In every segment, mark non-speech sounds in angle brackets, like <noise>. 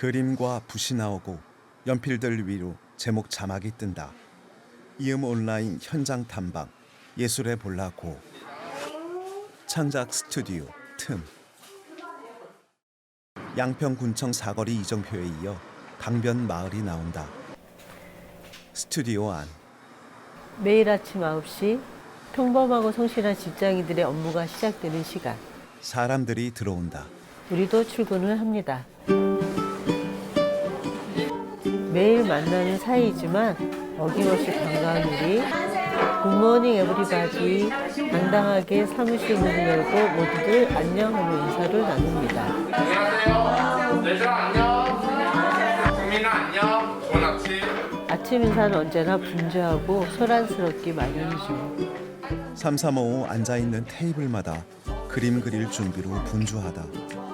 그림과 붓이 나오고 연필들 위로 제목 자막이 뜬다. 이음 온라인 현장 탐방 예술의 볼라고 창작 스튜디오 틈 양평군청 사거리 이정표에 이어 강변 마을이 나온다. 스튜디오 안 매일 아침 9시 평범하고 성실한 직장인들의 업무가 시작되는 시간. 사람들이 들어온다. 우리도 출근을 합니다. 매일 만나는 사이이지만 어김없이 반가운 우리 굿모닝 에브리바디 당당하게 사무실 문을 열고 모두들 안녕 하며 인사를 나눕니다. 안녕하세요. 얘들아 안녕. 국민아 안녕. 좋은 아침. 아침 인사는 언제나 분주하고 소란스럽기 마련이죠. 3355 앉아 있는 테이블마다 그림 그릴 준비로 분주하다.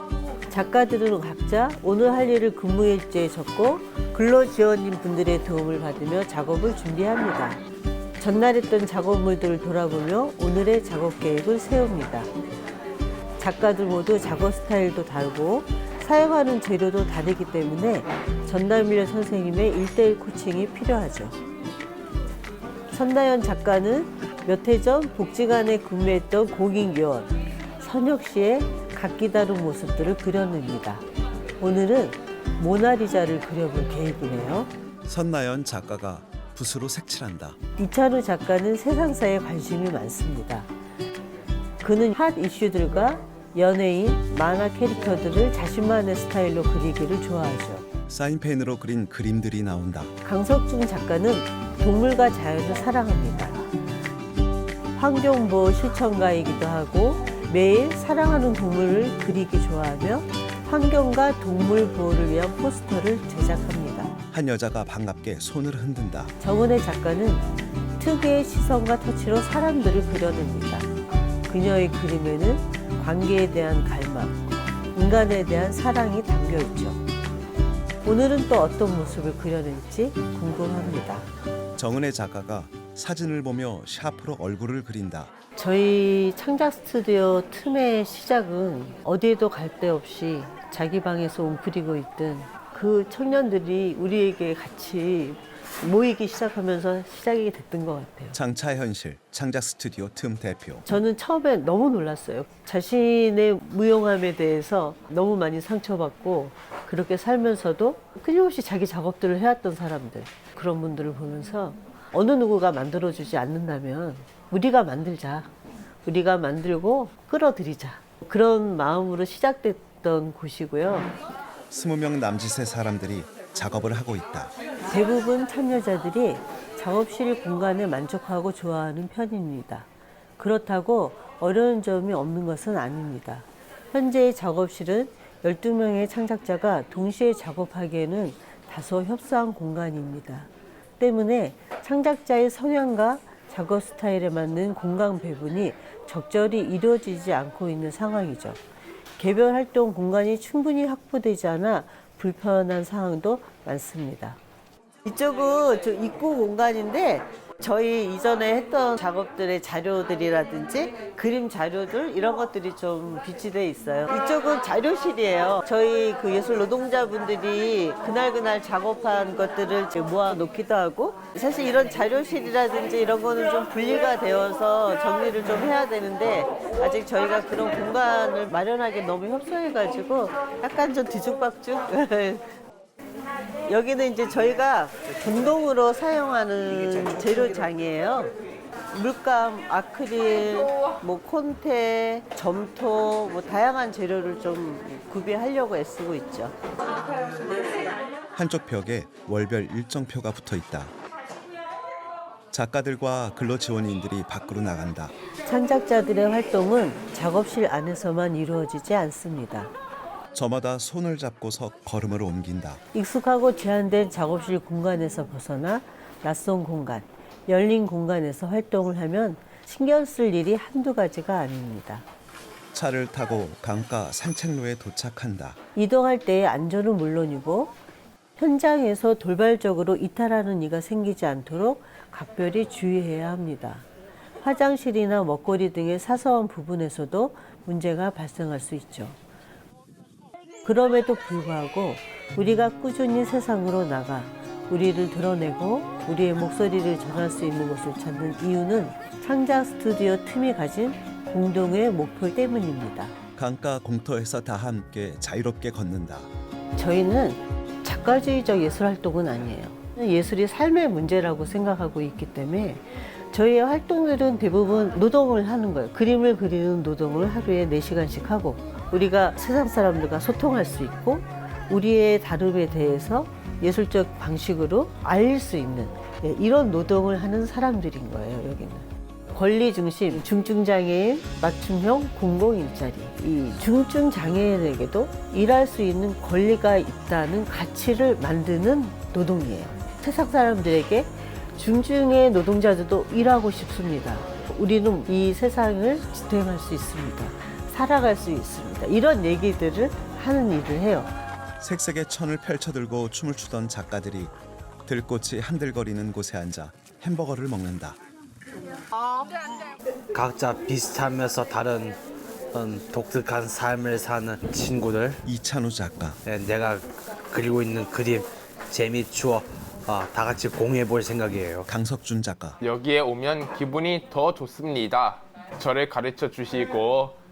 작가들은 각자 오늘 할 일을 근무일지에 적고 근로지원인 분들의 도움을 받으며 작업을 준비합니다. 전날 했던 작업물들을 돌아보며 오늘의 작업 계획을 세웁니다. 작가들 모두 작업 스타일도 다르고 사용하는 재료도 다르기 때문에 전남일 선생님의 일대일 코칭이 필요하죠. 선다연 작가는 몇 해 전 복지관에 근무했던 공익요원 선혁 씨의 각기 다른 모습들을 그려냅니다. 오늘은 모나리자를 그려볼 계획이네요. 선나연 작가가 붓으로 색칠한다. 이찬우 작가는 세상사에 관심이 많습니다. 그는 핫 이슈들과 연예인, 만화 캐릭터들을 자신만의 스타일로 그리기를 좋아하죠. 사인펜으로 그린 그림들이 나온다. 강석중 작가는 동물과 자연을 사랑합니다. 환경보호 실천가이기도 하고 매일 사랑하는 동물을 그리기 좋아하며 환경과 동물 보호를 위한 포스터를 제작합니다. 한 여자가 반갑게 손을 흔든다. 정은혜 작가는 특유의 시선과 터치로 사람들을 그려냅니다. 그녀의 그림에는 관계에 대한 갈망, 인간에 대한 사랑이 담겨 있죠. 오늘은 또 어떤 모습을 그려낼지 궁금합니다. 정은혜 작가가 사진을 보며 샤프로 얼굴을 그린다. 저희 창작 스튜디오 틈의 시작은 어디에도 갈 데 없이 자기 방에서 웅크리고 있던 그 청년들이 우리에게 같이 모이기 시작하면서 시작이 됐던 것 같아요. 장차 현실 창작 스튜디오 틈 대표. 저는 처음에 너무 놀랐어요. 자신의 무용함에 대해서 너무 많이 상처받고 그렇게 살면서도 끊임없이 자기 작업들을 해왔던 사람들 그런 분들을 보면서 어느 누구가 만들어주지 않는다면 우리가 만들자. 우리가 만들고 끌어들이자. 그런 마음으로 시작됐던 곳이고요. 20명 남짓의 사람들이 작업을 하고 있다. 대부분 참여자들이 작업실 공간에 만족하고 좋아하는 편입니다. 그렇다고 어려운 점이 없는 것은 아닙니다. 현재의 작업실은 12명의 창작자가 동시에 작업하기에는 다소 협소한 공간입니다. 때문에 창작자의 성향과 작업 스타일에 맞는 공간 배분이 적절히 이루어지지 않고 있는 상황이죠. 개별 활동 공간이 충분히 확보되지 않아 불편한 상황도 많습니다. 이쪽은 저 입구 공간인데 저희 이전에 했던 작업들의 자료들이라든지 그림 자료들 이런 것들이 좀 비치돼 있어요. 이쪽은 자료실이에요. 저희 그 예술 노동자분들이 그날그날 작업한 것들을 모아 놓기도 하고 사실 이런 자료실이라든지 이런 거는 좀 분리가 되어서 정리를 좀 해야 되는데 아직 저희가 그런 공간을 마련하기 너무 협소해가지고 약간 좀 뒤죽박죽 <laughs> 여기는 이제 저희가 공동으로 사용하는 재료장이에요. 물감, 아크릴, 뭐 콘테, 점토, 뭐 다양한 재료를 좀 구비하려고 애쓰고 있죠. 한쪽 벽에 월별 일정표가 붙어 있다. 작가들과 근로 지원인들이 밖으로 나간다. 창작자들의 활동은 작업실 안에서만 이루어지지 않습니다. 저마다 손을 잡고서 걸음을 옮긴다. 익숙하고 제한된 작업실 공간에서 벗어나 낯선 공간, 열린 공간에서 활동을 하면 신경 쓸 일이 한두 가지가 아닙니다. 차를 타고 강가 산책로에 도착한다. 이동할 때의 안전은 물론이고 현장에서 돌발적으로 이탈하는 이가 생기지 않도록 각별히 주의해야 합니다. 화장실이나 먹거리 등의 사소한 부분에서도 문제가 발생할 수 있죠. 그럼에도 불구하고 우리가 꾸준히 세상으로 나가 우리를 드러내고 우리의 목소리를 전할 수 있는 곳을 찾는 이유는 창작 스튜디오 틈이 가진 공동의 목표 때문입니다. 강가 공터에서 다 함께 자유롭게 걷는다. 저희는 작가주의적 예술 활동은 아니에요. 예술이 삶의 문제라고 생각하고 있기 때문에 저희의 활동들은 대부분 노동을 하는 거예요. 그림을 그리는 노동을 하루에 네시간씩 하고 우리가 세상 사람들과 소통할 수 있고 우리의 다름에 대해서 예술적 방식으로 알릴 수 있는 예, 이런 노동을 하는 사람들인 거예요, 여기는. 권리 중심, 중증 장애인 맞춤형 공공 일자리. 이 중증 장애인에게도 일할 수 있는 권리가 있다는 가치를 만드는 노동이에요. 세상 사람들에게 중증의 노동자들도 일하고 싶습니다. 우리는 이 세상을 지탱할 수 있습니다. 살아갈 수 있습니다. 이런 얘기들을 하는 일을 해요. 색색의 천을 펼쳐들고 춤을 추던 작가들이 들꽃이 한들거리는 곳에 앉아 햄버거를 먹는다. 각자 비슷하면서 다른 음, 독특한 삶을 사는 친구들 이찬우 작가, 네, 내가 그리고 있는 그림 재미 추억 아, 다 같이 공유해 볼 생각이에요 강석준 작가, 여기에 오면 기분이 더 좋습니다. 저를 가르쳐 주시고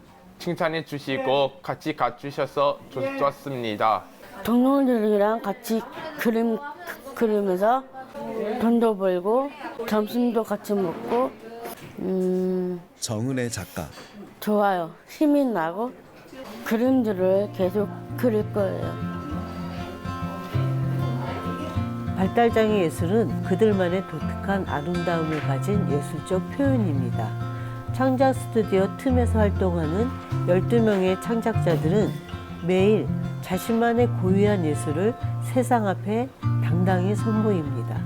칭찬해 주시고 같이 가주셔서 좋- 좋았습니다. 동료들이랑 같이 그림 그- 그리면서 돈도 벌고 점심도 같이 먹고 음 정은혜 작가, 좋아요 힘이 나고 그림들을 계속 그릴 거예요. 발달장애 예술은 그들만의 독특한 아름다움을 가진 예술적 표현입니다. 창작 스튜디오 틈에서 활동하는 12명의 창작자들은 매일 자신만의 고유한 예술을 세상 앞에 당당히 선보입니다.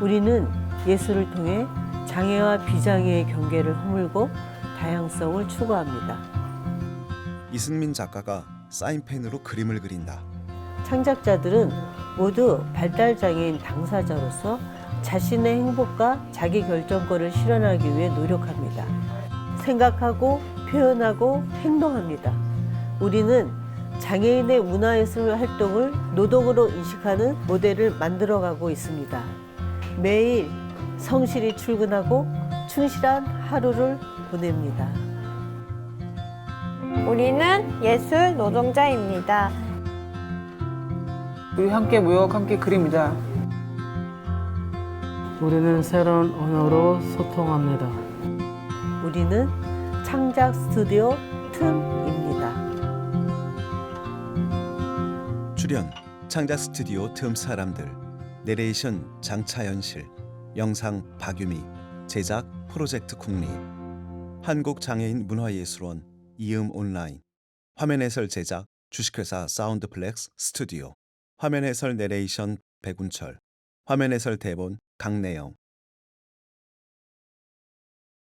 우리는 예술을 통해 장애와 비장애의 경계를 허물고 다양성을 추구합니다. 이승민 작가가 사인펜으로 그림을 그린다. 창작자들은 모두 발달장애인 당사자로서 자신의 행복과 자기 결정권을 실현하기 위해 노력합니다. 생각하고 표현하고 행동합니다. 우리는 장애인의 문화예술 활동을 노동으로 인식하는 모델을 만들어가고 있습니다. 매일 성실히 출근하고 충실한 하루를 보냅니다. 우리는 예술 노동자입니다. 우리 함께 모여 함께 그립니다. 우리는 새로운 언어로 소통합니다. 우리는 창작 스튜디오 틈입니다. 출연 창작 스튜디오 틈 사람들 내레이션 장차연실 영상 박유미 제작 프로젝트 국리 한국장애인 문화예술원 이음 온라인 화면 해설 제작 주식회사 사운드플렉스 스튜디오 화면 해설 내레이션 백운철 화면 해설 대본 강내영